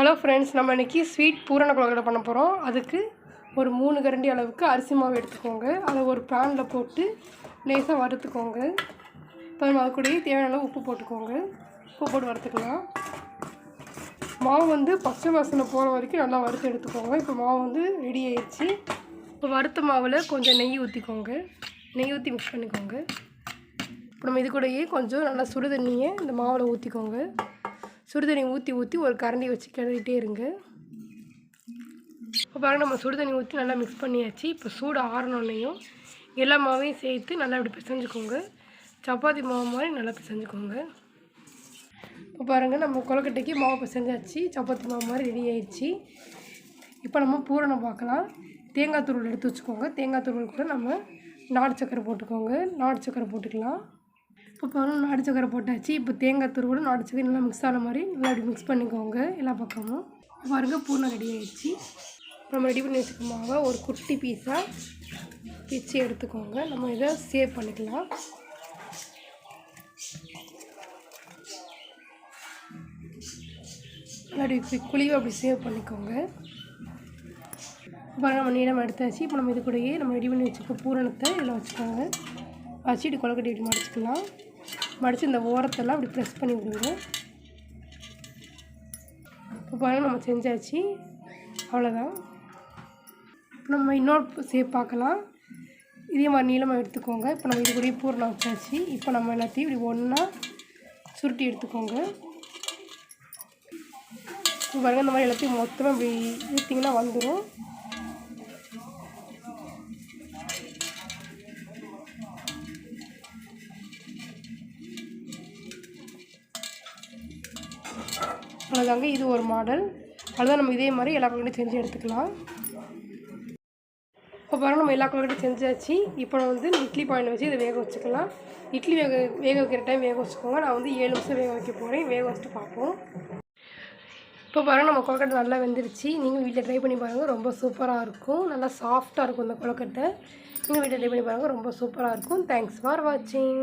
Hello friends நம்ம இன்றைக்கி sweet பூரண கொழுக்கட்டை பண்ண போகிறோம் அதுக்கு ஒரு மூணு கரண்டி அளவுக்கு அரிசி மாவு எடுத்துக்கோங்க. அதை ஒரு பேனில் போட்டு லேசாக வறுத்துக்கோங்க. இப்போ நம்ம அது கூடயே தேவையான அளவு உப்பு போட்டுக்கோங்க. உப்பு போட்டு வறுத்துக்கலாம். மாவு வந்து பச்சை வாசனை போகிற வரைக்கும் நல்லா வறுத்து எடுத்துக்கோங்க. இப்போ மாவு வந்து ரெடி ஆயிடுச்சு இப்போ வறுத்த மாவில் கொஞ்சம் நெய் ஊற்றிக்கோங்க நெய் ஊற்றி மிக்ஸ் பண்ணிக்கோங்க. இப்போ நம்ம இது கூடயே கொஞ்சம் நல்லா சுடு தண்ணியை இந்த மாவில் ஊற்றிக்கோங்க சுடுதண்ணி ஊற்றி ஊற்றி ஒரு கரண்டி வச்சு கிளறிட்டே இருங்க. இப்போ பாருங்கள் நம்ம சுடுதண்ணி ஊற்றி நல்லா மிக்ஸ் பண்ணியாச்சு. இப்போ சூடு ஆறினோன்னையும் எல்லா மாவையும் சேர்த்து நல்லா இப்படி பிசைஞ்சுக்கோங்க. சப்பாத்தி மாவு மாதிரி நல்லா பிசைஞ்சுக்கோங்க. இப்போ பாருங்கள் நம்ம கொலக்கட்டைக்கு மாவு பிசைஞ்சாச்சு. சப்பாத்தி மாவு மாதிரி ரெடி ஆயிடுச்சு. இப்போ நம்ம பூரணம் பார்க்கலாம். தேங்காய் துருள் எடுத்து வச்சுக்கோங்க. தேங்காய் துருள் கூட நம்ம நாட்டு சக்கரை போட்டுக்கோங்க. நாட்டு சக்கரை போட்டுக்கலாம். இப்போ பாருங்கள் நாட்டு சக்கரை போட்டாச்சு. இப்போ தேங்காய் துருவல் நாட்டு சக்கரை நல்லா மிக்ஸ் ஆன மாதிரி நல்லா அப்படி மிக்ஸ் பண்ணிக்கோங்க. எல்லா பக்கமும். இப்போ பாருங்கள் பூர்ணம் ரெடி ஆகிடுச்சு நம்ம ரெடி பண்ணி வச்சுக்க மாவை ஒரு குட்டி பீஸாக பிச்சு எடுத்துக்கோங்க. நம்ம இதை சேவ் பண்ணிக்கலாம். அப்படி குழிவை அப்படி சேவ் பண்ணிக்கோங்க. இப்போ நம்ம நீளம் எடுத்தாச்சு. இப்போ நம்ம இது கூடயே நம்ம ரெடி பண்ணி வச்சுக்க பூரணத்தை இதில் வச்சுக்கோங்க. வச்சுட்டு கொலக்கட்டி இப்படி மடிச்சுக்கலாம். மடித்து இந்த ஓரத்தெல்லாம் அப்படி ப்ரெஸ் பண்ணி விடுவோம் இப்போ பாருங்கள் நம்ம செஞ்சாச்சு. அவ்வளோதான் இப்போ நம்ம இன்னொரு சேப் பார்க்கலாம். இதே மாதிரி நீளமாக எடுத்துக்கோங்க. இப்போ நம்ம இது கூடயே பூரணம் வச்சாச்சு. இப்போ நம்ம எல்லாத்தையும் இப்படி ஒன்றா சுருட்டி எடுத்துக்கோங்க. இப்போ பாருங்கள் இந்த மாதிரி எல்லாத்தையும் மொத்தமாக இப்படி ஊற்றிங்கன்னா வந்துடும் அவ்வளோதாங்க இது ஒரு மாடல். அவ்வளோதான் நம்ம இதே மாதிரி எல்லா கொலக்கட்டையும் செஞ்சு எடுத்துக்கலாம். இப்போ பாருங்கள் நம்ம எல்லா கொலக்கட்டையும் செஞ்சாச்சு இப்போ வந்து இட்லி பாயிண்ட் வச்சு இதை வேக வச்சுக்கலாம். இட்லி வேக வேக வைக்கிற டைம் வேக வச்சுக்கோங்க. நான் வந்து ஏழு நிமிஷம் வேக வைக்க போகிறேன் வேக வச்சுட்டு பார்ப்போம். இப்போ பாருங்கள் நம்ம கொழுக்கட்டை நல்லா வெந்துருச்சு. நீங்கள் வீட்டில் ட்ரை பண்ணி பாருங்கள் ரொம்ப சூப்பராக இருக்கும். நல்லா சாஃப்டாக இருக்கும் இந்த கொழுக்கட்டை. நீங்கள் வீட்டில் ட்ரை பண்ணி பாருங்கள் ரொம்ப சூப்பராக இருக்கும். தேங்க்ஸ் ஃபார் வாட்சிங்